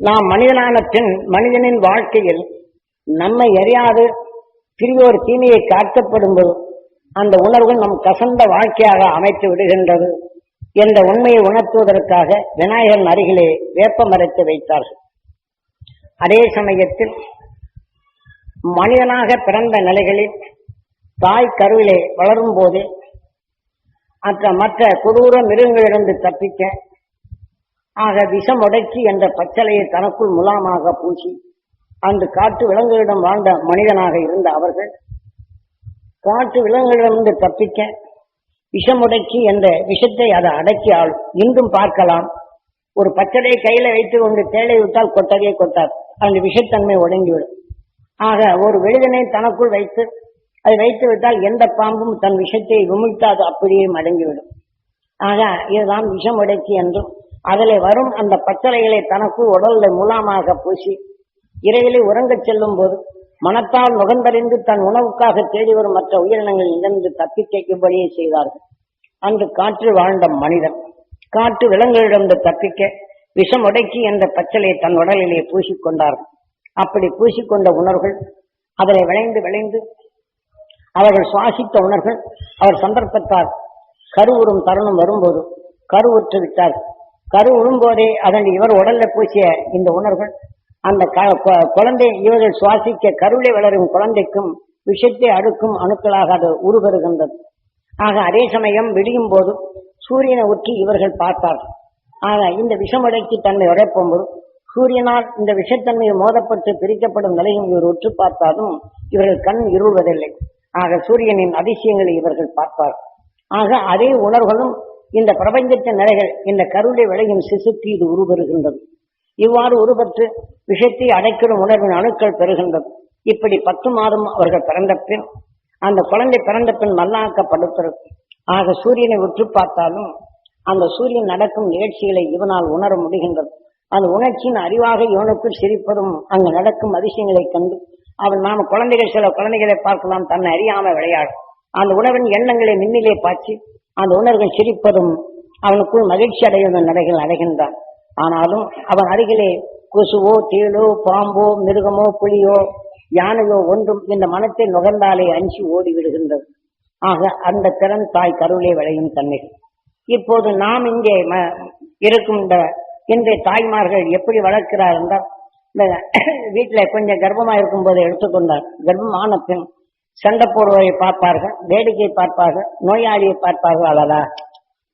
நாம் மனிதனான பின் மனிதனின் வாழ்க்கையில் நம்மை அறியாது பிரியோர் தீமையை காட்டப்படும் போது அந்த உணர்வு நம் கசந்த வாழ்க்கையாக அமைத்து விடுகின்றது என்ற உண்மையை உணர்த்துவதற்காக விநாயகன் அருகிலே வேப்ப மரத்தை வைத்தார்கள். அதே சமயத்தில் மனிதனாக பிறந்த நிலைகளில் தாய் கருவிலே வளரும் போது மற்ற மற்ற கொடூர மிருகங்களிலிருந்து தப்பிக்க ஆக விஷமுடைச்சி என்ற பச்சலையை தனக்குள் முலாமாக பூசி அந்த காட்டு விலங்குகளிடம் வாழ்ந்த மனிதனாக இருந்த அவர்கள் காட்டு விலங்குகளிடமிருந்து தப்பிக்க விஷமுடைச்சி என்ற விஷத்தை அதை அடக்கி ஆளும் இன்றும் பார்க்கலாம். ஒரு பச்சடையை கையில வைத்து கொண்டு தேளை விட்டால் கொட்டவே கொட்டார் அந்த விஷத்தன்மை உடங்கிவிடும் ஆக ஒரு விழுதனை தனக்குள் வைத்து அதை வைத்து விட்டால் எந்த பாம்பும் தன் விஷத்தை உமிழ்த்தாது அப்படியே மடங்கிவிடும். ஆக இதுதான் விஷம் உடைச்சி என்றும் அதில் வரும் அந்த பச்சலைகளை தனக்கு உடல்ல மூலமாக பூசி இரவிலே உறங்கச் செல்லும் போது மனத்தால் நுகர்ந்தறிந்து தன் உணவுக்காக தேடி வரும் மற்ற உயிரினங்களில் இருந்து தப்பிக்கைக்கும்படியே செய்தார்கள். அன்று காற்றில் வாழ்ந்த மனிதன் காட்டு விலங்குகளிடம் தப்பிக்க விஷம் உடைக்கி என்ற பச்சலையை தன் உடலிலே பூசிக்கொண்டார்கள் அப்படி பூசிக்கொண்ட உணர்வுகள் அதனை விளைந்து விளைந்து அவர்கள் சுவாசித்த உணர்கள் அவர் சந்தர்ப்பத்தால் கருவுறும் தருணம் வரும்போது கருவுற்று விட்டார்கள். கரு உழும்போதே அதன் இவர் உடல்ல பூசிய இந்த உணர்வுகள் அந்த க- குழந்தை இவர்கள் சுவாசிக்க கருளை வளரும் குழந்தைக்கும் விஷத்தை அடுக்கும் அணுக்களாக அது உருவருகின்றது ஆக அதே சமயம் விடியும் போது சூரியனை ஒற்றி இவர்கள் பார்த்தார்கள் ஆக இந்த விஷமடைக்கு தன்னை உடைப்போம்போது சூரியனால் இந்த விஷத்தன்மையை மோதப்பட்டு பிரிக்கப்படும் நிலையும் இவர் உற்று பார்த்தாலும் இவர்கள் கண் இருள்வதில்லை. ஆக சூரியனின் அதிசயங்களை இவர்கள் பார்ப்பார். ஆக அதே உணர்வுகளும் இந்த பிரபஞ்சத்தின் நிலைகள் இந்த கருளை விளையும் சிசுக்கு இது உருவருகின்றது இவ்வாறு உருவற்று விஷத்தை அடைக்கிடும் உணர்வின் அணுக்கள் பெறுகின்றது. இப்படி பத்து மாதம் அவர்கள் பிறந்த பின் அந்த குழந்தை பிறந்த பின் மல்லாக்கப்படுத்துறது ஆக சூரியனை உற்று பார்த்தாலும் அந்த சூரியன் நடக்கும் நிகழ்ச்சிகளை இவனால் உணர முடிகின்றது. அந்த உணர்ச்சியின் அறிவாக இவனுக்குள் சிரிப்பதும் அங்கு நடக்கும் அதிசயங்களை கண்டு அவன் நாம குழந்தைகள் சில குழந்தைகளை பார்க்கலாம் தன்னை அறியாம விளையாடும். அந்த உணவின் எண்ணங்களை மின்னிலே பாய்ச்சி அந்த உணர்கள் சிரிப்பதும் அவனுக்குள் மகிழ்ச்சி அடையும் நடைகள் அடைகின்றான். ஆனாலும் அவன் அருகிலே கொசுவோ தேளோ பாம்போ மிருகமோ புலியோ யானையோ ஒன்றும் இந்த மனத்தை நுகர்ந்தாலே அஞ்சி ஓடி விடுகின்றது ஆக அந்த திறன் தாய் கருவிலே விளையும் தன்மைகள். இப்போது நாம் இங்கே ம- இருக்கும் இந்த இன்றைய தாய்மார்கள் எப்படி வளர்க்கிறார் என்றால் இந்த வீட்டில் கொஞ்சம் கர்ப்பமாக இருக்கும் போது எடுத்துக்கொண்டார். கர்ப்பமான பின் சண்டை போடுவதை பார்ப்பார்கள் வேடிக்கை பார்ப்பார்கள் நோயாளியை பார்ப்பார்கள் அழகா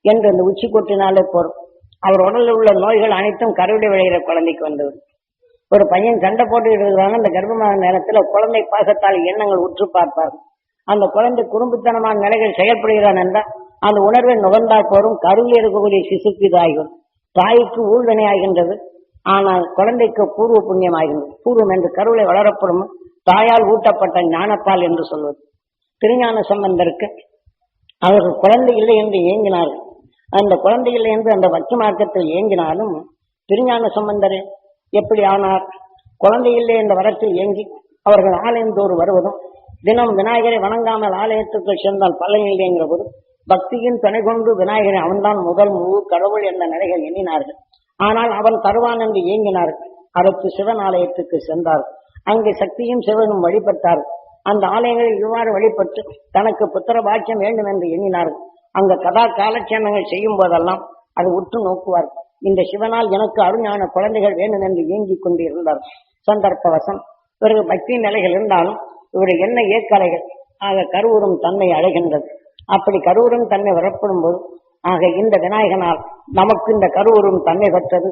என்று அந்த உச்சி கொட்டினாலே போறோம். அவர் உடலில் உள்ள நோய்கள் அனைத்தும் கருவிடை விளைகிற குழந்தைக்கு வந்தது ஒரு பையன் சண்டை போட்டுக்கிட்டு இருக்கிறாங்க அந்த கர்ப்பமான நேரத்தில் குழந்தை பாசத்தால் எண்ணங்கள் உற்று பார்ப்பார்கள். அந்த குழந்தை குறும்புத்தனமான நிலைகள் செயல்படுகிறான் என்றால் அந்த உணர்வை நுகர்ந்தால் போரும் கருவில் இருக்கக்கூடிய சிசுக்கு இதாகும் தாய்க்கு ஊழ்வினை ஆகின்றது ஆனால் குழந்தைக்கு பூர்வ புண்ணியம் ஆகின்றது பூர்வம் என்று கருவிலை வளரப்படும் தாயால் ஊட்டப்பட்ட ஞானப்பால் என்று சொல்வது. திருஞான சம்பந்தருக்கு அவர்கள் குழந்தை இல்லை என்று ஏங்கினார்கள். அந்த குழந்தை இல்லை என்று அந்த பக்தி மார்க்கத்தில் ஏங்கினாலும் திருஞான சம்பந்தர் எப்படி ஆனார்? குழந்தை இல்லை என்ற வரத்தில் ஏங்கி அவர்கள் ஆலயந்தோறு வருவதும் தினம் விநாயகரை வணங்காமல் ஆலயத்துக்குள் சென்றால் பலன் இல்லைங்கிற போது பக்தியின் துணை கொண்டு விநாயகரை அவன்தான் முதல் முழு கடவுள் என்ற நிலைகள் எண்ணினார்கள். ஆனால் அவன் தருவான் என்று ஏங்கினார்கள். அரசு சிவன் ஆலயத்துக்கு சென்றார் அங்கு சக்தியும் சிவனும் வழிபட்டார். அந்த ஆலயங்களில் இவ்வாறு வழிபட்டு தனக்கு புத்திர பாக்கியம் வேண்டும் என்று எண்ணினார்கள் அங்க கதா காலட்சேமங்கள் செய்யும் போதெல்லாம் அது உற்று நோக்குவார். இந்த சிவனால் எனக்கு அருஞான குழந்தைகள் வேண்டும் என்று ஏங்கிக் கொண்டு இருந்தார் சந்தர்ப்பவசம். பிறகு பக்தி நிலைகள் இருந்தாலும் இவர் என்ன ஏக்கலைகள் ஆக கருவுறும் தன்மை அடைகின்றது. அப்படி கருவுறும் தன்மை வரப்படும் போது ஆக இந்த விநாயகனால் நமக்கு இந்த கருவுறும் தன்மை பெற்றது.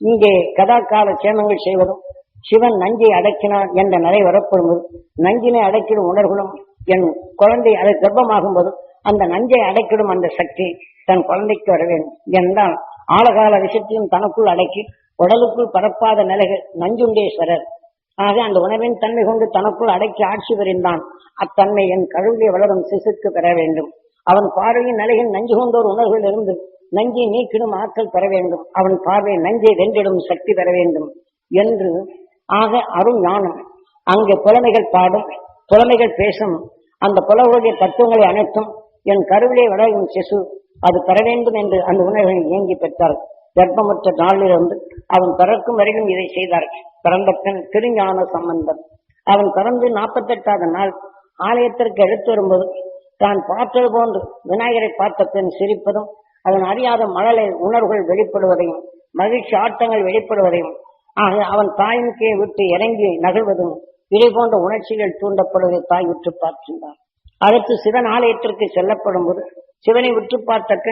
இங்கே கதா கால சேமங்கள் செய்வதும் சிவன் நஞ்சை அடக்கினான் என்ற நிலை வரப்படும் போது நஞ்சினை அடக்கிடும் உணர்வுகளும் என் குழந்தை அதை கர்ப்பமாகும் போது அந்த நஞ்சை அடக்கிடும் அந்த சக்தி தன் குழந்தைக்கு வர வேண்டும். என்றால் ஆழகால விஷயத்தையும் தனக்குள் அடக்கி உடலுக்குள் பரப்பாத நிலைகள் நஞ்சுண்டேஸ்வரர். ஆக அந்த உணவின் தன்மை கொண்டு தனக்குள் அடக்கி ஆட்சி புரிந்தான். அத்தன்மை என் கழுவிலே வளரும் சிசுக்கு பெற வேண்டும். அவன் பார்வையின் நிலையில் நஞ்சு கொண்டோர் உணர்வில் இருந்து நஞ்சை நீக்கிடும் ஆற்றல் பெற வேண்டும். அவன் பார்வை நஞ்சை வென்றிடும் சக்தி பெற வேண்டும் என்று ஆக அருள் ஞானம் அங்கே புலமைகள் பாடும் புலமைகள் பேசும். அந்த புலவருடைய தத்துவங்களை அனைத்தும் என் கருவிலே வளரும் சிசு. அது பெற வேண்டும் என்று அந்த உணர்வை இயங்கி பெற்றார். கர்ப்பமற்ற நாளிலிருந்து அவன் பிறக்கும் வரைக்கும் இதை செய்தார். பிறந்த பின் திருஞான சம்பந்தம் அவன் பிறந்து நாற்பத்தெட்டாவது நாள் ஆலயத்திற்கு எடுத்து வரும்போது தான் பார்த்தது போன்று விநாயகரை பார்த்த பின் சிரிப்பதும் அதன் அறியாத மழலை உணர்வுகள் வெளிப்படுவதையும் மகிழ்ச்சி ஆட்டங்கள் வெளிப்படுவதையும் ஆக அவன் தாயின் விட்டு இறங்கி நகழ்வதும் இதை போன்ற உணர்ச்சிகள் தூண்டப்படுவதை தாய் உற்று பார்க்கின்றார் அடுத்து சிவன் ஆலயத்திற்கு செல்லப்படும் போது சிவனை உற்று பார்த்தக்க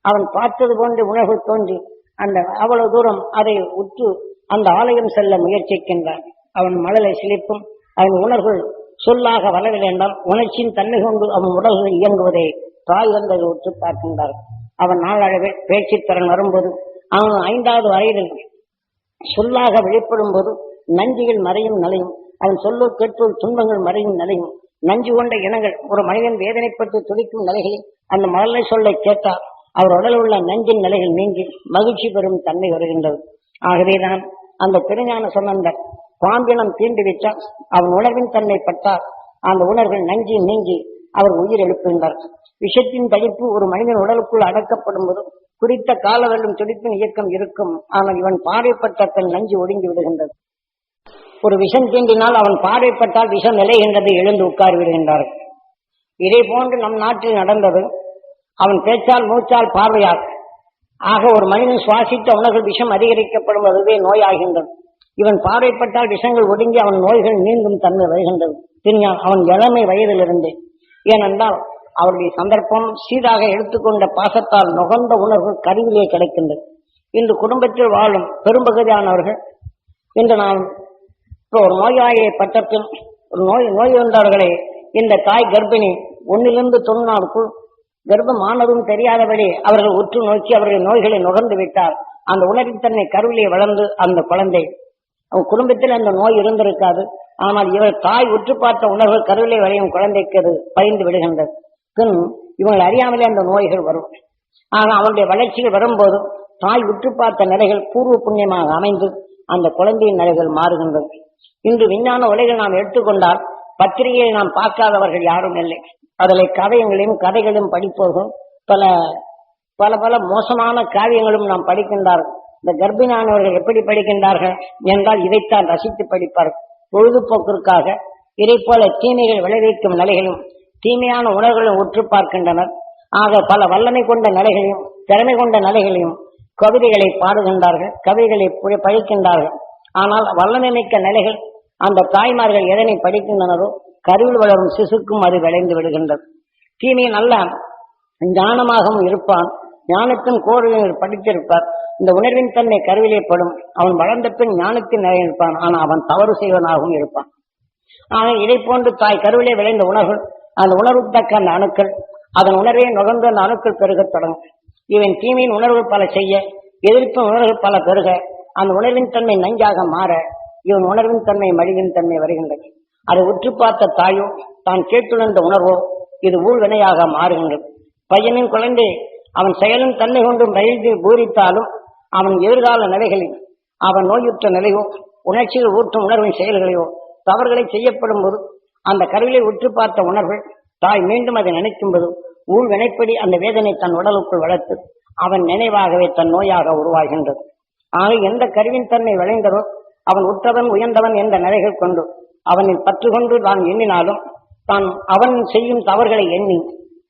அவன் பார்த்தது போன்ற உணர்வு தோன்றி அந்த அவ்வளவு தூரம் அதை உற்று அந்த ஆலயம் செல்ல முயற்சிக்கின்றான். அவன் மழலை சிலிப்பும் அவன் உணர்வுகள் சொல்லாக வரவில்லை என்றால் உணர்ச்சியின் தன்மை கொண்டு அவன் உடல்கள் இயங்குவதை தாய் வந்ததை உற்று பார்க்கின்றார் அவன் நாளடைவில் பேச்சுத்திறன் வரும்போது அவன் ஐந்தாவது வரையில் சொல்லாக வெளிப்படும் போது நஞ்சுகள் மறையும் நிலையும் அவன் சொல்லு கேட்போர் துன்பங்கள் மறையும் நிலையும். நஞ்சு கொண்ட இனங்கள் ஒரு மனிதன் வேதனைப்பட்டு துடிக்கும் நிலைகளில் அந்த மழலை சொல்லை கேட்டால் அவர் உடலில் உள்ள நஞ்சின் நிலைகள் நீங்கி மகிழ்ச்சி பெறும் தன்மை வருகின்றது. ஆகவேதான் அந்த திருஞான சுமந்தர் பாம்பினம் தீண்டு விட்டால் அவன் உணர்வின் தன்மை பட்டால் அந்த உணர்வில் நஞ்சி நீங்கி அவர் உயிர் எழுப்புகின்றார் விஷத்தின் தடிப்பு ஒரு மனிதன் உடலுக்குள் அடக்கப்படும் போது குறித்த காலவெல்லும் துடிப்பின் இயக்கம் இருக்கும். ஆனால் இவன் பார்வைப்பட்ட தன் நஞ்சு ஒடுங்கி விடுகின்றது. ஒரு விஷம் தீண்டினால் அவன் பாடைப்பட்டால் விஷம் நிலைகின்றது எழுந்து உட்கார் விடுகின்றார்கள் இதே போன்று நம் நாட்டில் நடந்தது. அவன் பேச்சால் மூச்சால் பார்வையால். ஆக ஒரு மனிதன் சுவாசித்த உணர்கள் விஷம் அதிகரிக்கப்படும் அதுவே நோயாகின்றது. இவன் பார்வைப்பட்டால் விஷங்கள் ஒடுங்கி அவன் நோய்கள் நீங்கும் தன்மை வருகின்றது. பின்னால் அவன் இளமை வயதிலிருந்தே. ஏனென்றால் அவருடைய சந்தர்ப்பம் சீராக எடுத்துக்கொண்ட பாசத்தால் நுகர்ந்த உணர்வு கருவிலே கிடைக்கின்றது. இன்று குடும்பத்தில் வாழும் பெரும்பகுதியானவர்கள் இன்று நாம் இப்போ ஒரு நோயாளியை பட்டத்தில் ஒரு நோய் நோய் வந்தவர்களை இந்த தாய் கர்ப்பிணி ஒன்னிலிருந்து தொண்ணூறுக்குள் கர்ப்பமானதும் தெரியாதபடி அவர்கள் உற்று நோக்கி அவர்கள் நோய்களை நுகர்ந்து விட்டார். அந்த உணர்வின் தன்னை கருவிலே வளர்ந்து அந்த குழந்தை. அவன் குடும்பத்தில் அந்த நோய் இருந்திருக்காது. ஆனால் இவர் தாய் உற்று பார்த்த உணர்வு கருவிலே வரையும் குழந்தைக்கு அது பயந்து விடுகின்றது. இவங்களை அறியாமலே அந்த நோய்கள் வரும். ஆனால் அவனுடைய வளர்ச்சிகள் வரும்போது தாய் உற்று பார்த்த நிலைகள் பூர்வ புண்ணியமாக அமைந்து அந்த குழந்தையின் நிலைகள் மாறுகின்றது இன்று விஞ்ஞான உலைகள் நாம் எடுத்துக்கொண்டால் பத்திரிகையை நாம் பார்க்காதவர்கள் யாரும் இல்லை. அதில் கதையங்களையும் கதைகளும் படிப்போதும் பல பல பல மோசமான காவியங்களும் நாம் படிக்கின்றார்கள். இந்த கர்ப்பிணியானவர்கள் எப்படி படிக்கின்றார்கள் என்றால் இதைத்தான் ரசித்து படிப்பார்கள். பொழுதுபோக்கிற்காக இதை போல தீமைகள் விளைவிக்கும் நிலைகளும் தீமையான உணர்வுகளும் உற்று பார்க்கின்றனர். ஆக பல வல்லமை கொண்ட நிலைகளையும் திறமை கொண்ட நிலைகளையும் கவிதைகளை பாடுகின்றார்கள் கவிதைகளை பு- படிக்கின்றார்கள் ஆனால் வல்லமை மிக்க நிலைகள் அந்த தாய்மார்கள் எதனை படிக்கின்றனரோ கருவில் வளரும் சிசுக்கும் அது விளைந்து விடுகின்றது. தீமை நல்ல ஞானமாகவும் இருப்பான். ஞானத்தின் கோரில் படித்திருப்பார். இந்த உணர்வின் தன்மை கருவிலே படும். அவன் வளர்ந்த பின் ஞானத்தின் நிலை இருப்பான் ஆனால் அவன் தவறு செய்வனாகவும் இருப்பான். ஆக இதை போன்று தாய் கருவிலே விளைந்த உணர்வு அந்த உணர்வுக்கு அந்த அணுக்கள் அதன் உணர்வை நுகர்ந்து அந்த அணுக்கள் பெருகத் தொடங்கும். இவன் தீமையின் உணர்வு பல செய்ய எதிர்ப்பு உணர்வு பல பெருக அந்த உணர்வின் தன்மை நஞ்சாக மாற இவன் உணர்வின் தன்மை மழிவின் தன்மை வருகின்றது. அதை உற்று பார்த்த தாயோ தான் கேட்டுணர்ந்த உணர்வோ இது ஊழ்வினையாக மாறுகின்றது. பையனின் குழந்தை அவன் செயலும் தன்மை கொண்டு மகிழ்ந்து பூரித்தாலும் அவன் எதிர்கால நிலைகளில் அவன் நோயுற்ற நிலையோ உணர்ச்சிகள் ஊற்றும் உணர்வின் செயல்களையோ தவறுகளை செய்யப்படும் போது அந்த கருவிலை உற்று பார்த்த உணர்வு தாய் மீண்டும் அதை நினைக்கும் போது ஊழ் வினைப்படி அந்த வேதனை தன் உடலுக்குள் வளர்த்து அவன் நினைவாகவே தன் நோயாக உருவாகின்றது. ஆக எந்த கருவின் தன்னை விளைந்ததோ அவன் உற்றவன் உயர்ந்தவன் என்ற நிலைகள் கொண்டு அவனில் பற்று கொண்டு தான் எண்ணினாலும் தான் அவன் செய்யும் தவறுகளை எண்ணி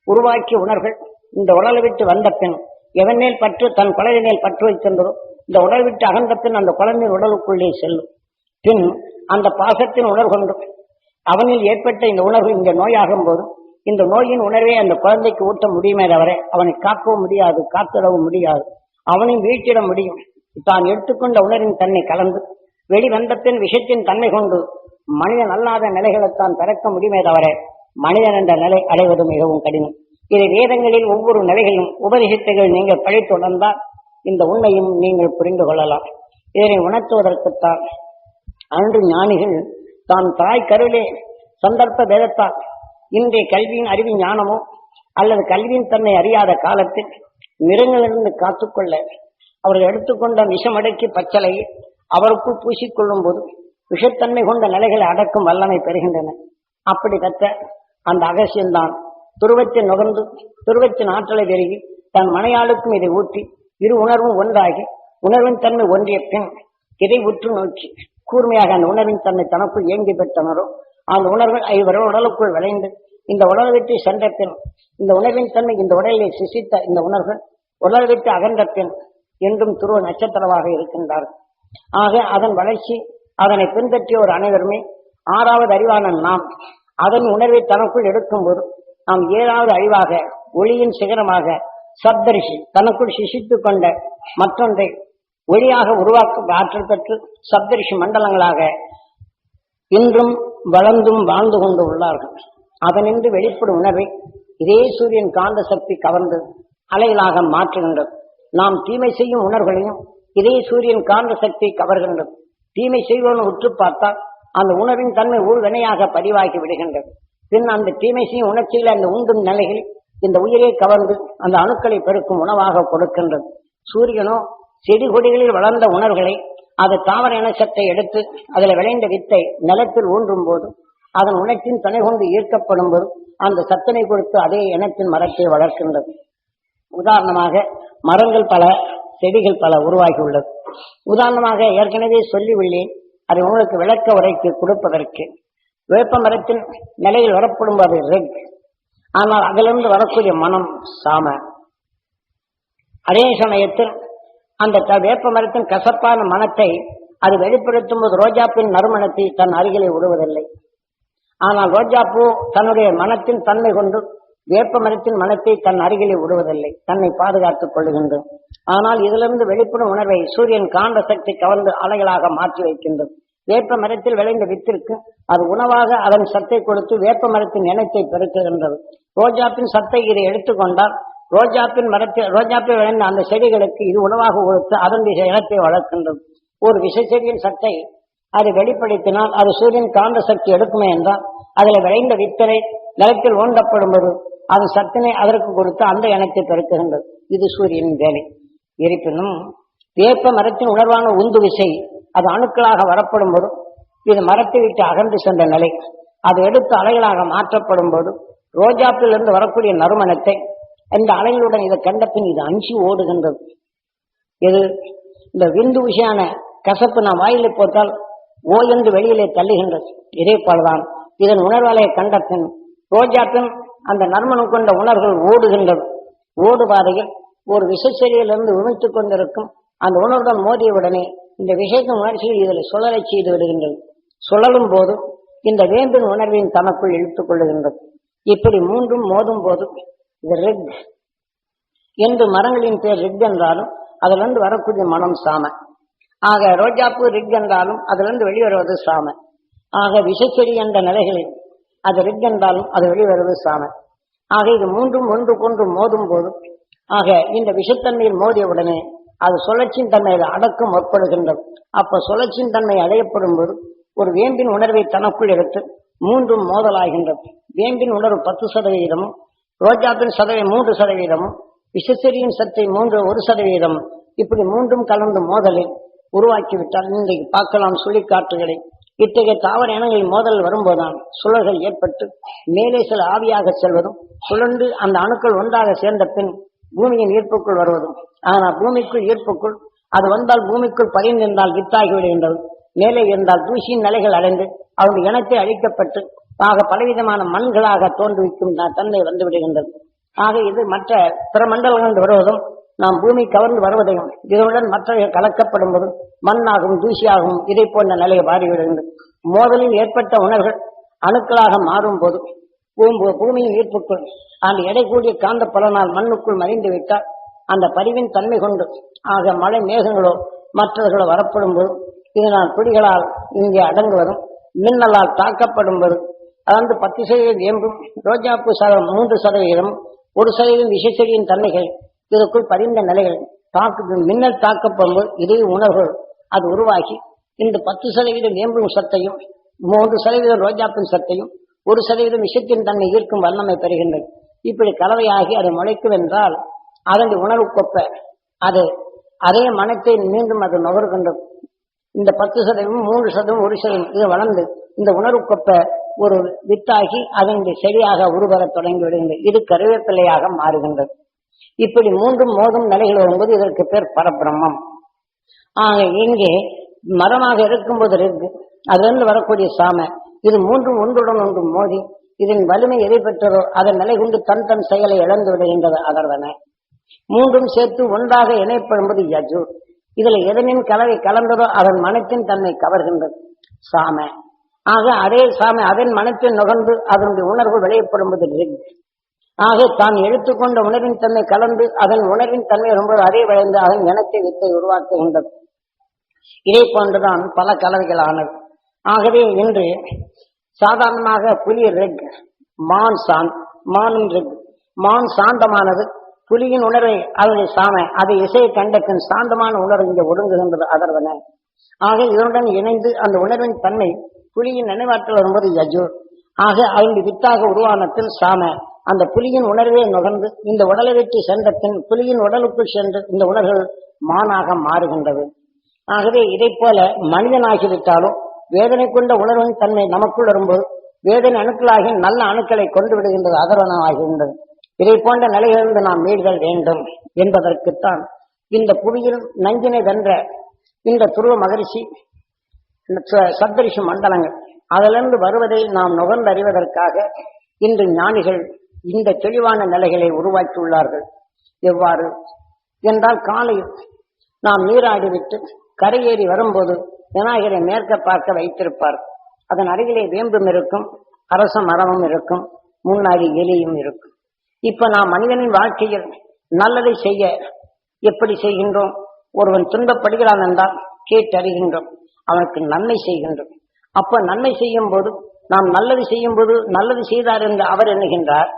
உருவாக்கிய உணர்வுகள் இந்த உடலை விட்டு வந்த பின் எவன் மேல் பற்று தன் குழந்தை மேல் பற்று வைக்கின்றதோ இந்த உடல் விட்டு அகன்ற பின் அந்த குழந்தையின் உடலுக்குள்ளே செல்லும். பின் அந்த பாசத்தின் உணர்வு கொண்டு அவனில் ஏற்பட்ட இந்த உணர்வு இந்த நோயாகும் போது இந்த நோயின் உணர்வை அந்த குழந்தைக்கு ஊட்ட முடியுமே தவிர அவனை காக்கவும் முடியாது காத்திடவும் முடியாது. அவனையும் வீழ்த்திட முடியும். தான் எடுத்துக்கொண்ட உணர்வின் தன்னை கலந்து வெளிவந்த பின் விஷயத்தின் தன்மை கொண்டு மனிதன் அல்லாத நிலைகளைத்தான் பிறக்க முடியுமே தவிர மனிதன் என்ற நிலை அடைவது மிகவும் கடினம். இதை வேதங்களில் ஒவ்வொரு நிலைகளிலும் உபரிசித்தைகள் நீங்கள் படித்து உணர்ந்தால் இந்த உண்மையும் நீங்கள் புரிந்து கொள்ளலாம். இதனை உணர்த்துவதற்குத்தான் அன்று ஞானிகள் தான் தாய் கருவிலே சந்தர்ப்ப வேதத்தால் இன்றைய கல்வியின் அறிவு ஞானமோ அல்லது கல்வியின் தன்மை அறியாத காலத்தில் மிருகங்களிலிருந்து காத்துக்கொள்ள அவர்கள் எடுத்துக்கொண்ட விஷமடக்கி பச்சலை அவருக்குள் பூசிக்கொள்ளும் போது விஷத்தன்மை கொண்ட நிலைகளை அடக்கும் வல்லமை பெறுகின்றன. அப்படி கற்ற அந்த அகசியம்தான் துருவத்தை நுகர்ந்து துருவத்தின் ஆற்றலை பெருகி தன் மனையாளுக்கும் இதை ஊற்றி இரு உணர்வும் ஒன்றாகி உணர்வின் தன்மை ஒன்றிய பின் இதை உற்று நோக்கி கூர்மையாக அந்த உணர்வின் தன்னை தனக்குள் இயங்கி பெற்றனரோ அந்த உணர்வு இவர்கள் உடலுக்குள் விளைந்து இந்த உடலை விட்டு சென்ற பின் இந்த உணர்வின் தன்மை இந்த உடலை சிசித்த இந்த உணர்வு உடலை விட்டு அகன்ற பின் என்றும் துருவ நட்சத்திரமாக இருக்கின்றார்கள். ஆக அதன் வளர்ச்சி அதனை பின்பற்றிய ஒரு அனைவருமே ஆறாவது அறிவான நாம் அதன் உணர்வை தனக்குள் எடுக்கும் போது நாம் ஏழாவது அறிவாக ஒளியின் சிகரமாக சப்தரிஷி தனக்குள் சிசித்து கொண்ட மற்றொன்றை ஒளியாக உருவாக்க ஆற்றல் பெற்று சப்தரிஷி மண்டலங்களாக இன்றும் வளர்ந்தும் வாழ்ந்து கொண்டு உள்ளார்கள். அதனின்று வெளிப்படும் உணர்வை இதே சூரியன் காந்த சக்தி கவர்ந்து அலைகளாக மாற்றுகின்றது. நாம் தீமை செய்யும் உணர்வுகளையும் இதே சூரியன் காந்த சக்தி கவர்கின்றது. தீமை செய்வோன்னு உற்று பார்த்தால் அந்த உணர்வின் தன்மை ஊழ்வினையாக பதிவாகி விடுகின்றது. பின் அந்த தீமை செய்யும் உணர்ச்சியில் அந்த உண்டும் நிலைகள் இந்த உயிரை கவர்ந்து அந்த அணுக்களை பெருக்கும் உணவாக கொடுக்கின்றது. சூரியனோ செடி கொடிகளில் வளர்ந்த உணர்வுகளை அது தாவர இனச்சத்தை எடுத்து அதில் விளைந்த வித்தை நிலத்தில் ஊன்றும் போது அதன் உணர்ச்சியின் துணை கொண்டு ஈர்க்கப்படும் போது அந்த சத்தனை கொடுத்து அதே இனத்தின் மரத்தை வளர்க்கின்றது. உதாரணமாக மரங்கள் பல செடிகள் பல உருவாகியுள்ளது. உதாரணமாக ஏற்கனவே சொல்லியுள்ளேன் அதை உங்களுக்கு விளக்க உரைக்கு கொடுப்பதற்கு. வேப்ப மரத்தின் நிலையில் வரப்படும் அது ரெட் ஆனால் அதிலிருந்து வரக்கூடிய மனம் சாம. அதே சமயத்தில் அந்த த- வேப்ப மரத்தின் கசப்பான மனத்தை அது வெளிப்படுத்தும் போது ரோஜாப்பின் நறுமணத்தை தன் அருகிலே விடுவதில்லை ஆனால் ரோஜாப்பூ தன்னுடைய மனத்தின் தன்மை கொண்டு வேப்ப மரத்தின் மனத்தை தன் அருகிலே விடுவதில்லை தன்னை பாதுகாத்துக் கொள்ளுகின்றது ஆனால் இதிலிருந்து வெளிப்படும் உணர்வை சூரியன் காந்த சக்தி கவர்ந்து அலைகளாக மாற்றி வைக்கின்றது. வேப்ப மரத்தில் விளைந்த வித்திற்கு அது உணவாக அதன் சத்தை கொடுத்து வேப்ப மரத்தின் இனத்தை பெருக்குகின்றது. ரோஜாப்பின் சத்தை இதை எடுத்துக்கொண்டால் ரோஜாப்பின் மரத்தை ரோஜாப்பில் விளைந்த அந்த செடிகளுக்கு இது உணவாக கொடுத்து அதனுடைய இனத்தை வளர்க்கின்றது. ஒரு விஷ செடியின் சட்டை அது வெளிப்படுத்தினால் அது சூரியன் காந்த சக்தி எடுக்குமே என்றால் அதில் விளைந்த வித்தரை நிலத்தில் ஓண்டப்படும்போது அது சத்தினை அதற்கு கொடுத்து அந்த இனத்தை பெருக்குகின்றது. இது சூரியனின் வேலை. இருப்பினும் வேப்ப மரத்தின் உணர்வான உந்து விசை அது அணுக்களாக வரப்படும் போது இது மரத்தை விட்டு அகன்று சென்ற நிலை. அது எடுத்து அலைகளாக மாற்றப்படும் போது ரோஜாப்பிலிருந்து வரக்கூடிய நறுமணத்தை அந்த அலைகளுடன் இதை கண்டப்பின் இது அஞ்சி ஓடுகின்றது. இது இந்த விந்து விஷயான கசப்பு நாம் வாயிலை போட்டால் ஓ என்று வெளியிலே தள்ளுகின்றது. இதே போலதான் இதன் உணர்வலையை கண்ட பின் ரோஜாப்பின் அந்த நறுமணம் கொண்ட உணர்வுகள் ஓடுகின்றது. ஓடு பாதையில் ஒரு விஷச்செடியிலிருந்து உமிழ்த்துக் கொண்டிருக்கும் அந்த உணர்வுடன் மோதியவுடனே இந்த விஷயத்தின் உணர்ச்சியில் இதில் சுழலை செய்து விடுகின்றது. சுழலும் போது இந்த வேம்பின் உணர்வின் தனக்குள் இழுத்துக் கொள்ளுகின்றது. இப்படி மூன்றும் மோதும் போது இது ரெக் என்று மரங்களின் பேர் ரிக் என்றாலும் அதிலிருந்து வரக்கூடிய மனம் சாம. ஆக ரோஜாப்பூ ரிக் என்றாலும் அதிலிருந்து வெளிவருவது சாம. ஆக விஷச்செடி என்ற நிலைகளில் அது ரிக் என்றாலும் அது வெளிவருவது சாம. ஆக இது மூன்றும் ஒன்று கொன்று மோதும் போது ஆக இந்த விஷத்தன்மையில் மோதிய உடனே அது சுழற்சியின் தன்மையில் அடக்கம் முற்படுகின்றது அப்ப சுழற்சியின் தன்மை அடையப்படும் போது ஒரு வேம்பின் உணர்வை தனக்குள் எடுத்து மூன்றும் மோதலாகின்றது. வேம்பின் உணர்வு பத்து சதவீதமும் ரோஜாப்பின் சதவீதம் மூன்று சதவீதமும் விஷச்செடியின் சத்தை மூன்று ஒரு சதவீதம். இப்படி மூன்றும் கலந்து மோதலை உருவாக்கிவிட்டால் இன்றைக்கு பார்க்கலாம் சுழிக்காற்றுகளை இத்தகைய தாவர இனங்களின் மோதல் வரும்போதுதான் சுழல்கள் ஏற்பட்டு மேலே சில ஆவியாக செல்வதும் சுழன்று அந்த அணுக்கள் ஒன்றாக சேர்ந்த பின் பூமியின் ஈர்ப்புக்குள் வருவதும். ஆனால் பூமிக்குள் ஈர்ப்புக்குள் அது வந்தால் பூமிக்குள் பயிர்ந்திருந்தால் வித்தாகி விடுகின்றது. மேலே இருந்தால் தூசியின் நிலைகள் அடைந்து அவருடைய இனத்தை அழிக்கப்பட்டு ஆக பலவிதமான மண்களாக தோன்றுவிக்கும் தன்மை வந்து விடுகின்றது. ஆக இது மற்ற பிற மண்டலங்கள் வருவதும் நாம் பூமி கவர்ந்து வருவதையும் இதனுடன் மற்ற கலக்கப்படும் போதும் மண்ணாகும் தூசியாகும் இதை போன்ற நிலையை மாறிவிடுகின்றது மோதலில் ஏற்பட்ட உணர்வுகள் அணுக்களாக மாறும் போது பூம்பு பூமியின் ஈர்ப்புக்குள் அந்த எடை கூடிய காந்த பலனால் மண்ணுக்குள் மறைந்து விட்டால் அந்த பதிவின் தன்மை கொண்டு ஆக மழை மேகங்களோ மற்றவர்களோ வரப்படும் போது இதனால் குடிகளால் இங்கே அடங்குவதும் மின்னலால் தாக்கப்படும் போது அதாவது பத்து சதவீதம் ஏம்பும் ரோஜாப்பூ சதம் மூன்று சதவீதம் ஒரு சதவீதம் விஷச்செடியின் தன்மைகள் இதற்குள் பதிந்த நிலைகள் தாக்கு மின்னல் தாக்கப்பம்பு இதய இதே அது உருவாகி இந்த பத்து சதவீதம் ஏம்பும் சத்தையும் மூன்று சதவீதம் ரோஜாப்பின் சத்தையும் ஒரு சதவீதம் விஷத்தின் தன்மை ஈர்க்கும் வல்லமை பெறுகின்றது இப்படி கலவையாகி அது முளைக்கும் என்றால் அதனுடைய உணர்வு கொப்ப அது அதே மனத்தை மீண்டும் அது நுகர்கின்றது. இந்த பத்து சதவீதம் மூன்று சதவீதம் ஒரு சதவீதம் இது வளர்ந்து இந்த உணர்வு கொப்ப ஒரு வித்தாகி அதனுடைய செடியாக உருவரத் தொடங்கிவிடுகின்றது இது கருவேப்பிலையாக மாறுகின்றது. இப்படி மூன்றும் மோதும் நிலைகள் வரும்போது இதற்கு பேர் பரபிரம்மம். ஆக இங்கே மரமாக இருக்கும்போது இருக்கு. அதிலிருந்து வரக்கூடிய சாம இது மூன்றும் ஒன்றுடன் ஒன்று மோதி இதன் வலிமை எதை பெற்றதோ அதன் நிலை கொண்டு தன் தன் செயலை இழந்து விடுகின்றது அதர்வன. மூன்றும் சேர்த்து ஒன்றாக இணைப்படும்போது யஜு இதுல எதனின் கலவை கலந்ததோ அதன் மனத்தின் தன்மை கவர்கின்றது. சாம. ஆக அதே சாமி அதன் மனத்தில் நுகர்ந்து அதனுடைய உணர்வு விளையப்படும்பதில்லை ஆக தான் எடுத்துக்கொண்ட உணர்வின் தன்மை கலந்து அதன் உணர்வின் தன்மை ரொம்ப அதே விளைந்து அதன் இனத்தை வித்தை உருவாக்குகின்றது. இதை போன்றுதான் பல கலவைகள் ஆனது ஆகவே இன்று சாதாரணமாக புலி ரெக் மான் சான் மானின் ரெக் மான் சாந்தமானது. புலியின் உணர்வை அதனுடைய சாம அதை இசையை கண்டத்தின் சாந்தமான உணர்வு இங்கே ஒடுங்குகின்றது அதர்வன. ஆக இதனுடன் இணைந்து அந்த உணர்வின் தன்மை புலியின் நினைவாற்றல் வரும்போது யஜூர். ஆக ஐந்து வித்தாக உருவானத்தில் சாம. அந்த புலியின் உணர்வே நுகர்ந்து இந்த உடலை சென்ற தின் புலியின் உடலுக்குள் சென்று இந்த உணர்வுகள் மானாக மாறுகின்றது. ஆகவே இதை போல மனிதனாகிவிட்டாலும் வேதனை கொண்ட உணர்வின் தன்மை நமக்குள் வரும்போது வேதனை அணுக்களாகி நல்ல அணுக்களை கொண்டு விடுகின்றது அதரணமாகின்றது இதை போன்ற நிலையிலிருந்து நாம் மீள்தல் வேண்டும் என்பதற்குத்தான் இந்த புவியில் நஞ்சினை வென்ற இந்த துருவ மகரிஷி சப்தரிஷி மண்டலங்கள். அதிலிருந்து வருவதை நாம் நுகர்ந்தறிவதற்காக இன்று ஞானிகள் இந்த தெளிவான நிலைகளை உருவாக்கியுள்ளார்கள். எவ்வாறு? என்றால் காலையில் நாம் நீராடிவிட்டு கரையேறி வரும்போது விநாயகரை மேற்க பார்க்க வைத்திருப்பார். அதன் அருகிலே வேம்பும் இருக்கும் அரச மரமும் இருக்கும் முன்னாடி எலியும் இருக்கும். இப்ப நாம் மனிதனின் வாழ்க்கையில் நல்லதை செய்ய எப்படி செய்கின்றோம்? ஒருவன் துன்பப்படுகிறான் என்றால் கேட்டறிகின்றோம். அவனுக்கு நன்மை செய்கின்றோம் அப்ப நன்மை செய்யும் போது நாம் நல்லது செய்யும் போது நல்லது செய்தார் என்று அவர் எண்ணுகின்றார்.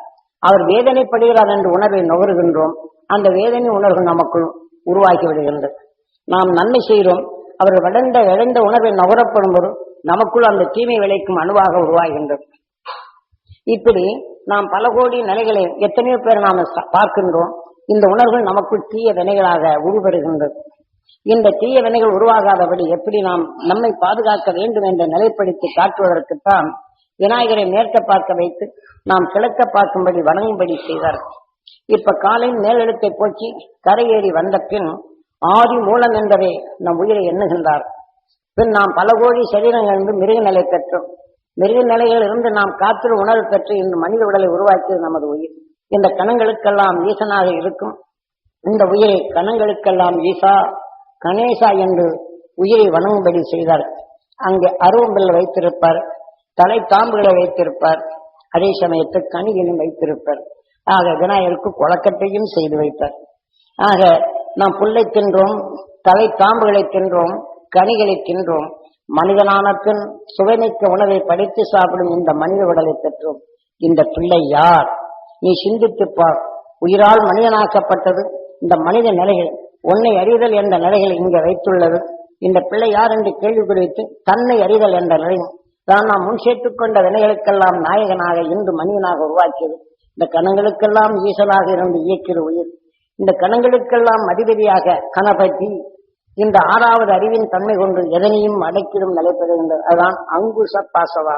அவர் வேதனைப்படுகிறார் என்று உணர்வை நுகருகின்றோம். அந்த வேதனை உணர்வு நமக்குள் உருவாக்கி விடுகின்றது நாம் நன்மை செய்கிறோம். அவர் வளர்ந்த இழந்த உணர்வை நுகரப்படும் போது நமக்குள் அந்த தீமை விளைக்கும் அணுவாக உருவாகின்றது. இப்படி நாம் பல கோடி நிலைகளை எத்தனையோ பேர் நாம் பார்க்கின்றோம். இந்த உணர்வுகள் நமக்குள் தீய வினைகளாக உருவருகின்றது இந்த தீய வினைகள் உருவாகாதபடி எப்படி நாம் நம்மை பாதுகாக்க வேண்டும் என்று நிலைப்படுத்தி காட்டுவதற்குத்தான் விநாயகரை மேற்க பார்க்க வைத்து நாம் கிழக்க பார்க்கும்படி வணங்கும்படி செய்தார். இப்ப காலை மேலெழுத்தை போக்கி கரையேறி வந்த பின் ஆதி மூலம் என்பதை நம் உயிரை எண்ணுகின்றார். பின் நாம் பல கோடி சரீரங்களிலிருந்து மிருக நிலை பெற்றோம். மிருக நிலையில் இருந்து நாம் காற்று உணர்வு பெற்று இந்த மனித உடலை உருவாக்கியது நமது உயிர். இந்த கணங்களுக்கெல்லாம் ஈசனாக இருக்கும். இந்த உயிரை கணங்களுக்கெல்லாம் ஈசா கணேசா என்று உயிரை வணங்கும்படி செய்தார். அங்கே அருவம்பில் வைத்திருப்பார். தலை தாம்புகளை வைத்திருப்பார். அதே சமயத்தில் கணிகனும் வைத்திருப்பார். ஆக விநாயகருக்கு குழக்கத்தையும் செய்து வைத்தார். ஆக நாம் புல்லை தின்றோம் தலை தாம்புகளை தின்றோம் கனிகளை தின்றோம். மனிதனான பின் சுவைமிக்க உணவை படித்து சாப்பிடும் இந்த மனித உடலை பெற்றோம். இந்த பிள்ளை யார்? நீ சிந்தித்துப்பார் உயிரால் மனிதனாக்கப்பட்டது. இந்த மனித நிலைகள் உன்னை அறிதல் என்ற நிலைகளை இங்கே வைத்துள்ளது. இந்த பிள்ளை யார் என்று கேள்வி குறித்து தன்னை அறிதல் என்ற நிலையும் தான் நாம் முன் சேர்த்துக் கொண்ட வினைகளுக்கெல்லாம் நாயகனாக இன்று மனிதனாக உருவாக்கியது. இந்த கணங்களுக்கெல்லாம் ஈசனாக இருந்து இயக்கிற உயிர். இந்த கணங்களுக்கெல்லாம் அதிபதியாக கணபதி. இந்த ஆறாவது அறிவின் தன்மை கொண்டு எதனையும் அடைக்கிடும் நிலைப்பெறுகின்றது அதுதான் அங்குச பாசவா.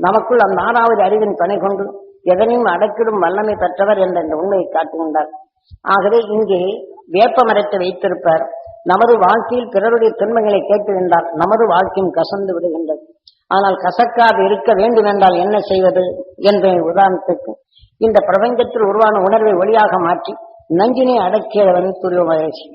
நமக்குள் அந்த ஆறாவது அறிவின் துணை கொண்டு எதனையும் அடக்கிடும் வல்லமை பெற்றவர் என்ற இந்த உண்மையை காட்டுகின்றார் ஆகவே இங்கே வேப்ப மரத்தை வைத்திருப்பார். நமது வாழ்க்கையில் பிறருடைய துன்பங்களை கேட்கின்றார் நமது வாழ்க்கையும் கசந்து விடுகின்றது. ஆனால் கசக்காது இருக்க வேண்டும் என்றால் என்ன செய்வது என்ற உதாரணத்துக்கு இந்த பிரபஞ்சத்தில் உருவான உணர்வை ஒளியாக மாற்றி நஞ்சினை அடக்கியவன் துருவ மகிழ்ச்சி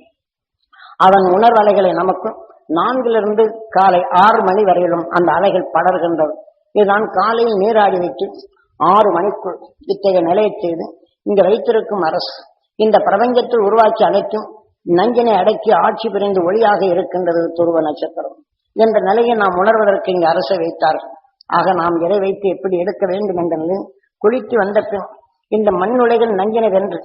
அவன் உணர்வலைகளை நமக்கு நான்கிலிருந்து காலை ஆறு மணி வரையிலும் அந்த அலைகள் படர்கின்றது இதுதான் காலையில் நீராடி வைத்து ஆறு மணிக்குள் இத்தகைய நிலையை செய்து இங்கு வைத்திருக்கும் அரசு. இந்த பிரபஞ்சத்தில் உருவாக்கி அனைத்தும் நஞ்சினை அடக்கி ஆட்சி புரிந்து ஒளியாக இருக்கின்றது துருவ நட்சத்திரம். என்ற நிலையை நாம் உணர்வதற்கு இங்கு அரசை வைத்தார்கள் ஆக நாம் எதை வைத்து எப்படி எடுக்க வேண்டும் என்ற நிலையில் குளித்து வந்த பின் இந்த மண் உலகில் நஞ்சினை வென்று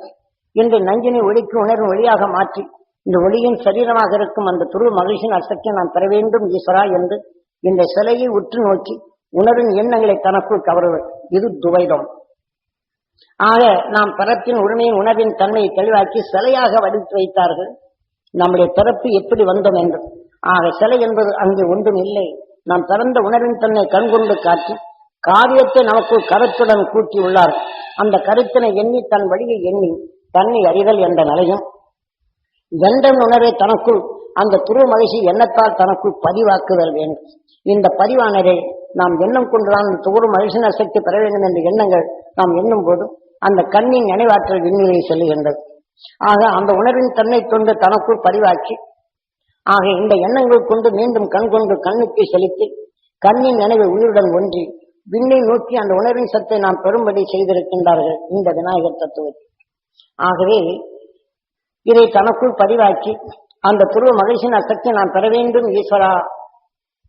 இன்று நஞ்சினை ஒளிக்கு உணர்வு ஒளியாக மாற்றி இந்த ஒளியின் சரீரமாக இருக்கும் அந்த துருவ மகிழ்ச்சியின் அசத்தை நாம் பெற வேண்டும் ஈஸ்வரா என்று இந்த சிலையை உற்று நோக்கி உணரும் எண்ணங்களை தனக்குள் கவருவது. இது துவைதம். ஆக நாம் பிறப்பின் உரிமையின் உணர்வின் தன்மையை தெளிவாக்கி சிலையாக வடித்து வைத்தார்கள். நம்முடைய பிறப்பு எப்படி வந்தோம் என்று. ஆக சிலை என்பது அங்கு ஒன்றும் இல்லை. நாம் பிறந்த உணர்வின் தன்னை கண்கொண்டு காட்டி காரியத்தை நமக்கு கருத்துடன் கூட்டி உள்ளார். அந்த கருத்தினை எண்ணி தன் வழியை எண்ணி தன்னை அறிதல் என்ற நிலையும். வெண்டன் உணர்வை தனக்குள் அந்த துருவ மகிழ்ச்சி எண்ணத்தால் தனக்குள் பதிவாக்குதல் வேண்டும். இந்த பதிவானரே நாம் எண்ணம் கொண்டுதான் இந்த துரு மகிழ்ச்சியின் சக்தி பெற வேண்டும் என்ற எண்ணங்கள் நாம் எண்ணும் போது அந்த கண்ணின் நினைவாற்றல் விண்ணிலை செல்லுகின்றது. ஆக அந்த உணர்வின் தன்னை கொண்டு தனக்குள் பதிவாக்கி ஆக இந்த எண்ணங்கள் கொண்டு மீண்டும் கண் கொண்டு கண்ணுக்கு செலுத்தி கண்ணின் நினைவை உயிருடன் ஒன்றி விண்ணை நோக்கி அந்த உணர்வின் சத்தை நாம் பெறும்படி செய்திருக்கின்றார்கள் இந்த விநாயகர் தத்துவத்தை ஆகவே இதை தனக்குள் பதிவாக்கி அந்த துருவ மகிழ்ச்சியின் அசக்தி நான் பெற வேண்டும் ஈஸ்வரா.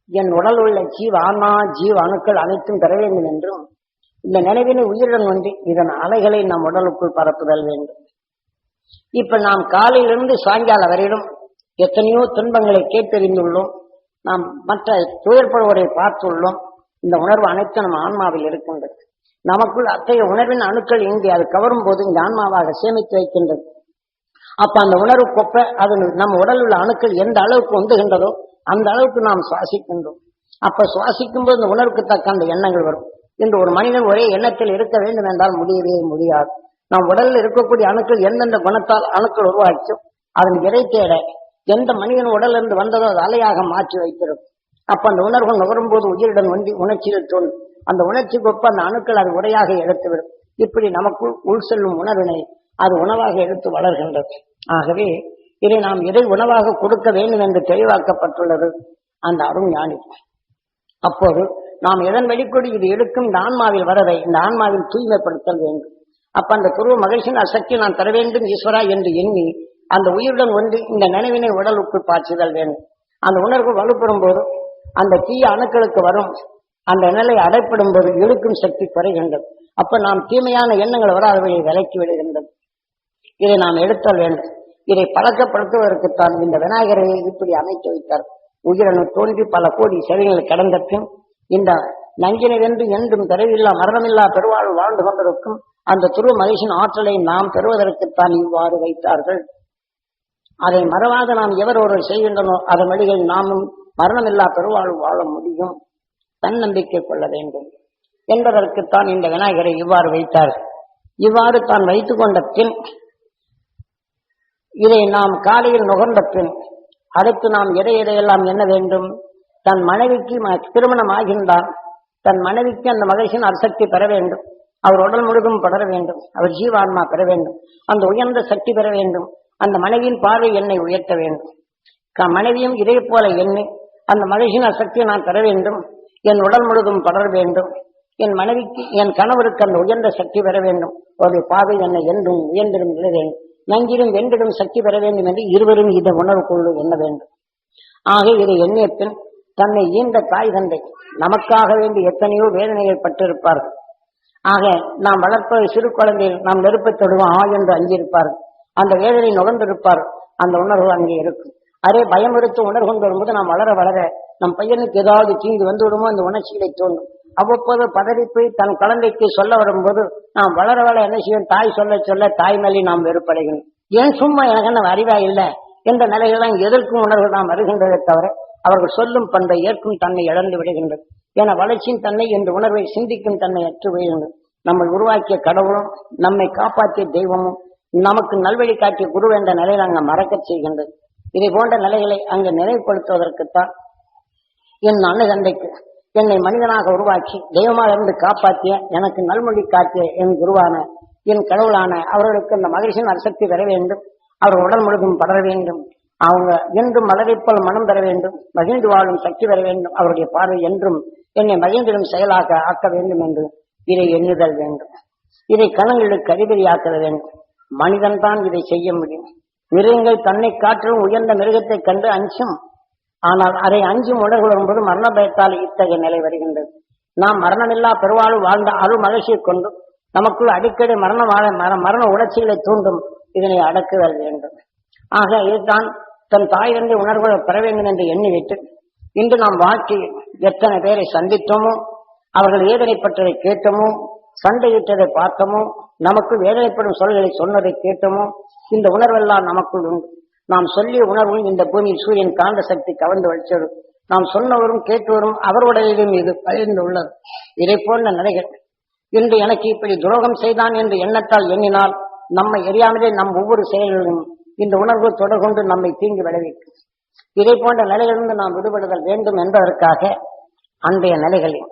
என் உடல் உள்ள ஜீவ ஆன்மா ஜீவ அணுக்கள் அனைத்தும் பெற வேண்டும் என்றும் இந்த நினைவினை உயிருடன் ஒன்றி இதன் அலைகளை நம் உடலுக்குள் பரப்புதல் வேண்டும். இப்ப நாம் காலையிலிருந்து சாயங்காலம் வரையிலும் எத்தனையோ துன்பங்களை கேட்டறிந்துள்ளோம். நாம் மற்ற துயர்படுவரை பார்த்துள்ளோம். இந்த உணர்வு அனைத்தும் நம்ம ஆன்மாவில் இருக்கின்றது. நமக்குள் அத்தகைய உணர்வின் அணுக்கள் இங்கே அது கவரும் போது இந்த ஆன்மாவாக சேமித்து வைக்கின்றது. அப்ப அந்த உணர்வு கொப்ப அது நம்ம உடலில் உள்ள அணுக்கள் எந்த அளவுக்கு வந்துகின்றதோ அந்த அளவுக்கு நாம் சுவாசிக்கின்றோம். அப்ப சுவாசிக்கும் போது இந்த உணர்வுக்கு தக்க அந்த எண்ணங்கள் வரும். இன்று ஒரு மனிதன் ஒரே எண்ணத்தில் இருக்க வேண்டும் என்றால் முடியவே முடியாது. நம் உடலில் இருக்கக்கூடிய அணுக்கள் எந்தெந்த குணத்தால் அணுக்கள் உருவாக்கியும் அதன் இறை தேட எந்த மனிதன் உடலிருந்து வந்ததோ அது அலையாக மாற்றி வைத்திருக்கும். அப்ப அந்த உணர்வு நுகரும் போது உயிருடன் ஒன்றி உணர்ச்சியில் தோன்றும். அந்த உணர்ச்சிக்கு ஒப்ப அந்த அணுக்கள் அது உரையாக எடுத்துவிடும். இப்படி நமக்கு உள் செல்லும் உணர்வினை அது உணவாக எடுத்து வளர்கின்றது. ஆகவே இதை நாம் எதை உணவாக கொடுக்க வேண்டும் என்று தெளிவாக்கப்பட்டுள்ளது அந்த அருண் ஞானி அப்போது நாம் எதன் வெளிக்கொடி இது எடுக்கும்? இந்த ஆன்மாவில் வரவை இந்த ஆன்மாவில் தூய்மைப்படுத்தல் வேண்டும். அப்ப அந்த குரு மகிழ்ச்சியின் அசக்தி நான் தர வேண்டும் ஈஸ்வரா என்று எண்ணி அந்த உயிருடன் ஒன்று இந்த நினைவினை உடலுக்குள் பாய்ச்சுதல் வேண்டும். அந்த உணர்வு வலுப்பெறும் போது அந்த தீய அணுக்களுக்கு வரும். அந்த நிலை அடைப்படும் போது இழுக்கும் சக்தி குறைகின்றது அப்ப நாம் தீமையான எண்ணங்கள் வராதவையை விலக்கி விடுகின்றது இதை நாம் எடுத்தல் வேண்டும். இதை பழக்கப்படுத்துவதற்குத்தான் இந்த விநாயகரை இப்படி அமைத்து வைத்தார். உயிரணு தோன்றி பல கோடி செவிகளை கடந்த பின் இந்த நஞ்சினை என்றும் பிறவில்லா மரணமில்லா பெருவாழ்வு வாழ்ந்து கொண்டிருக்கும் அந்த துருவ மகிழ்ச்சியின் ஆற்றலை நாம் பெறுவதற்குத்தான் இவ்வாறு வைத்தார்கள். அதை மறவாத நாம் எவர் ஒருவர் செய்கின்றனோ அதன் வழியில் நாமும் மரணமில்லா பெருவாழ்வு வாழ முடியும். தன்னம்பிக்கை கொள்ள வேண்டும் என்பதற்குத்தான் இந்த விநாயகரை இவ்வாறு வைத்தார். இவ்வாறு தான் வைத்துக் கொண்ட பின் இதை நாம் காலையில் நுகர்ந்த பின் அடுத்து நாம் எதை எதையெல்லாம் என்ன வேண்டும்? தன் மனைவிக்கு ம- திருமணம் ஆகின்றார் தன் மனைவிக்கு அந்த மகிழ்ச்சியின் அசக்தி பெற வேண்டும். அவர் உடல் முழுதும் படர வேண்டும். அவர் ஜீவான்மா பெற வேண்டும். அந்த உயர்ந்த சக்தி பெற வேண்டும். அந்த மனைவியின் பார்வை என்னை உயர்த்த வேண்டும். க- மனைவியும் இதே போல எண்ணி அந்த மகிழ்ச்சியின் அசக்தியை நான் பெற வேண்டும். என் உடல் முழுதும் படர வேண்டும். என் மனைவிக்கு என் கணவருக்கு அந்த உயர்ந்த சக்தி பெற வேண்டும். அவருடைய பார்வை என்னை என்றும் உயர்ந்திடும் விட வேண்டும். நங்கிடும் வென்றிடும் சக்தி பெற வேண்டும் என்று இருவரும் இதை உணர்வு கொள்ள எண்ண வேண்டும். ஆக இதை எண்ணிய பின் தன்னை ஈந்த தாய் தந்தை. நமக்காக வேண்டி எத்தனையோ வேதனைகள் பட்டிருப்பார்கள் ஆக நாம் வளர்ப்ப சிறு குழந்தையில் நாம் நெருப்பை தொடுவோம் ஆ என்று அஞ்சிருப்பார்கள் அந்த வேதனை நுகர்ந்திருப்பார். அந்த உணர்வு அங்கே இருக்கும். அரே பயமுறுத்து உணர்வு கொண்டு வரும்போது நாம் வளர வளர நம் பையனுக்கு ஏதாவது தீங்கு வந்து விடுமோ அந்த உணர்ச்சிகளை தோன்றும். அவ்வப்போது பதறி போய் தன் குழந்தைக்கு சொல்ல வரும்போது நாம் வளர வளர என்ன செய்யும் தாய் சொல்ல சொல்ல தாய் மேலே நாம் வெறுப்படைகிறோம். ஏன் சும்மா எனக்கு என்ன அறிவா இல்லை? என்ற நிலையெல்லாம் எதிர்க்கும் உணர்வு நாம் வருகின்றதை தவிர அவர்கள் சொல்லும் பண்பை ஏற்கும் தன்னை இழந்து விடுகின்றது. என வளர்ச்சியின் தன்னை என்ற உணர்வை சிந்திக்கும் தன்னை அற்று விடுகின்றது. நம்மை உருவாக்கிய கடவுளும் நம்மை காப்பாற்றிய தெய்வமும் நமக்கு நல்வழி காட்டிய குரு என்ற நிலையில் அங்க மறக்கச் செய்கின்றது. இதை போன்ற நிலைகளை அங்கு நினைவுபடுத்துவதற்குத்தான் என் அன்னை என்னை மனிதனாக உருவாக்கி தெய்வமாக இருந்து காப்பாற்றிய எனக்கு நல்மொழி காட்டிய என் குருவான என் கடவுளான அவர்களுக்கு இந்த மகிழ்ச்சியின் அசக்தி பெற வேண்டும். அவர் உடல் முழுதும் படர வேண்டும். அவங்க என்றும் மலரைப் போல் மனம் பெற வேண்டும் மகிழ்ந்து வாழும் சக்தி பெற வேண்டும் அவருடைய பார்வை என்றும் என்னை மகிழ்ந்திடும் செயலாக ஆக்க வேண்டும் என்று இதை எண்ணுதல் வேண்டும். இதை கணங்களுக்கு அதிபதியாக்க வேண்டும். மனிதன் தான் இதை செய்ய முடியும். மிருகங்கள் தன்னை காற்றிலும் உயர்ந்த மிருகத்தைக் கண்டு அஞ்சும். ஆனால் அதை அஞ்சும் உணர்வு வரும்போது மரண பயத்தால் இத்தகைய நிலை வருகின்றது. நாம் மரணமில்லா பெருவாழ்வு வாழ்ந்த அருள் மகிழ்ச்சியை கொண்டும் நமக்குள் அடிக்கடி மரண வாழ- மர- மரண உணர்ச்சிகளை தூண்டும் இதனை அடக்குதல் வேண்டும். ஆக இதுதான் தன் தாய் தந்தை உணர்வுகளை பெற வேண்டும் என்று எண்ணிவிட்டு இன்று நாம் வாழ்க்கையில் எத்தனை பேரை சந்தித்தோமோ அவர்கள் வேதனைப்பட்டதை கேட்டோமோ சண்டையிட்டதை பார்த்தோமோ நமக்கு வேதனைப்படும் சொல்களை சொன்னதை கேட்டோமோ இந்த உணர்வெல்லாம் நமக்குள் உண்டு. நாம் சொல்லிய உணர்வும் இந்த பூமியில் சூரியன் காந்த சக்தி கவர்ந்து வச்சது நாம் சொன்னவரும் கேட்டவரும் அவருடையதும் இது பகிர்ந்து உள்ளது. இதை போன்ற நிலைகள். இன்று எனக்கு இப்படி துரோகம் செய்தான் என்று எண்ணத்தால் எண்ணினால் நம்மை எரியாமலே நம் ஒவ்வொரு செயல்களிலும் இந்த உணர்வு தொடர்கொண்டு நம்மை தீங்கு விளைவிக்கும். இதை போன்ற நிலையிலிருந்து நாம் விடுபடுதல் வேண்டும் என்பதற்காக அன்றைய நிலைகளில்.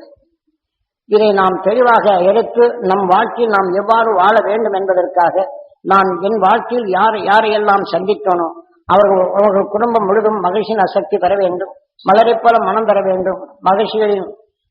இதை நாம் தெளிவாக எடுத்து நம் வாழ்க்கையில் நாம் எவ்வாறு வாழ வேண்டும் என்பதற்காக நான் என் வாழ்க்கையில் யார் யாரையெல்லாம் சந்தித்தனோ அவர்கள் அவர்கள் குடும்பம் முழுதும் மகிழ்ச்சியின் அசக்தி பெற வேண்டும் மலரைப் போல மனம் பெற வேண்டும் மகிழ்ச்சிகளின்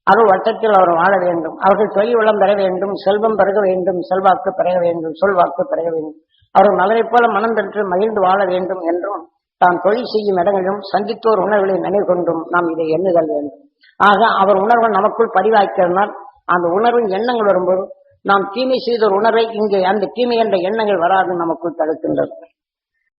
அருள் வட்டத்தில் அவர் வாழ வேண்டும் அவர்கள் தொழில் வளம் பெற வேண்டும் செல்வம் பெருக வேண்டும் செல்வாக்கு பெருக வேண்டும் சொல்வாக்கு பெருக வேண்டும். அவர்கள் மலரைப் போல மனம் பெற்று மகிழ்ந்து வாழ வேண்டும் என்றும் தான் தொழில் செய்யும் இடங்களிலும் சந்தித்தோர் உணர்வுகளை நினைவு கொண்டும் நாம் இதை எண்ணுதல் வேண்டும். ஆக அவர் உணர்வு நமக்குள் பதிவாக்கிறதுனால் அந்த உணர்வின் எண்ணங்கள் வரும்போது நாம் தீமை செய்த உணர்வை இங்கே அந்த தீமை என்ற எண்ணங்கள் வராது நமக்குள் தடுக்கின்றது.